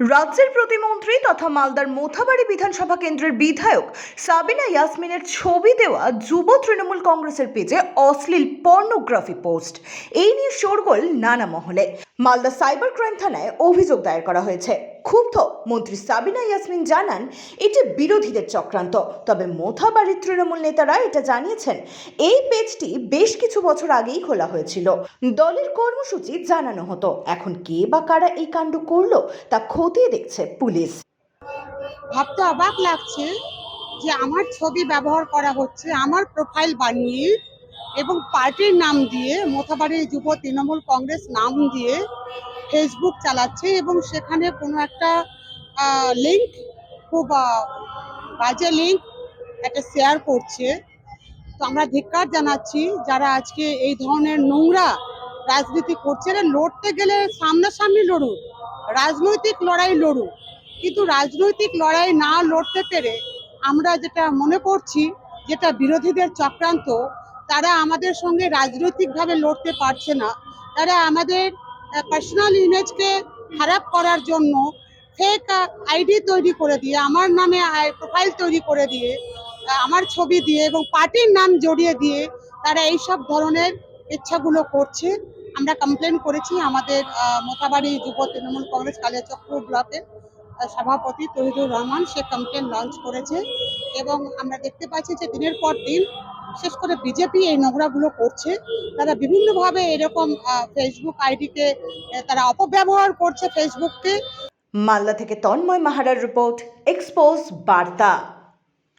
রাজ্যের প্রতিমন্ত্রী তথা মালদার মোথাবাড়ি বিধানসভা কেন্দ্রের বিধায়ক সাবিনা ইয়াসমিনের ছবি দেওয়া যুব তৃণমূল কংগ্রেসের পেজে অশ্লীল পর্নোগ্রাফি পোস্ট। এই নিয়ে শোরগোল নানা মহলে। মালদা সাইবার ক্রাইম থানায় অভিযোগ দায়ের করা হয়েছে। ক্ষুব্ধ। মন্ত্রী সাবিনা ইয়াসমিন জানান, এটি বিরোধীদের চক্রান্ত। তবে মোথাবাড়ির তৃণমূল নেতারা এটা জানিয়েছেন, এই পেজটি বেশ কিছু বছর আগেই খোলা হয়েছিল। দলের কর্মসূচি জানানো হতো। এখন কে বা কারা এই কাণ্ড করল, তা খতিয়ে দেখছে পুলিশ। ভাবতে অবাক লাগছে যে আমার ছবি ব্যবহার করা হচ্ছে, আমার প্রোফাইল বানিয়ে এবং পার্টির নাম দিয়ে মোথাবাড়ি যুব তৃণমূল কংগ্রেস নাম দিয়ে ফেসবুক চালাচ্ছে এবং সেখানে কোনো একটা লিঙ্ক খুব বাজে লিঙ্ক একটা শেয়ার করছে। তো আমরা ধিক্কার জানাচ্ছি যারা আজকে এই ধরনের নোংরা রাজনীতি করছে। লড়তে গেলে সামনাসামনি লড়ুক, রাজনৈতিক লড়াই লড়ুক। কিন্তু রাজনৈতিক লড়াই না লড়তে পেরে আমরা যেটা মনে করছি, যেটা বিরোধীদের চক্রান্ত, তারা আমাদের সঙ্গে রাজনৈতিকভাবে লড়তে পারছে না। তারা আমাদের পার্সোনাল ইমেজকে খারাপ করার জন্য ফেক আইডি তৈরি করে দিয়ে আমার নামে প্রোফাইল তৈরি করে দিয়ে আমার ছবি দিয়ে এবং পার্টির নাম জড়িয়ে দিয়ে তারা এই সব ধরনের ইচ্ছাগুলো করছে। আমরা কমপ্লেন করেছি আমাদের আহ, মোথাবাড়ি যুব তৃণমূল কংগ্রেস কালিয়াচক্র ব্লকের সভাপতি তহিদুর রহমান সে কমপ্লেন লঞ্চ করেছে এবং আমরা দেখতে পাচ্ছি যে দিনের পর দিন বিশেষ করে বিজেপি এই নোংরাগুলো করছে। তারা বিভিন্নভাবে এরকম ফেসবুক আইডিকে তারা অপব্যবহার করছে ফেসবুককে মালদা থেকে তন্ময় মাহারার রিপোর্ট এক্সপোজ বার্তা।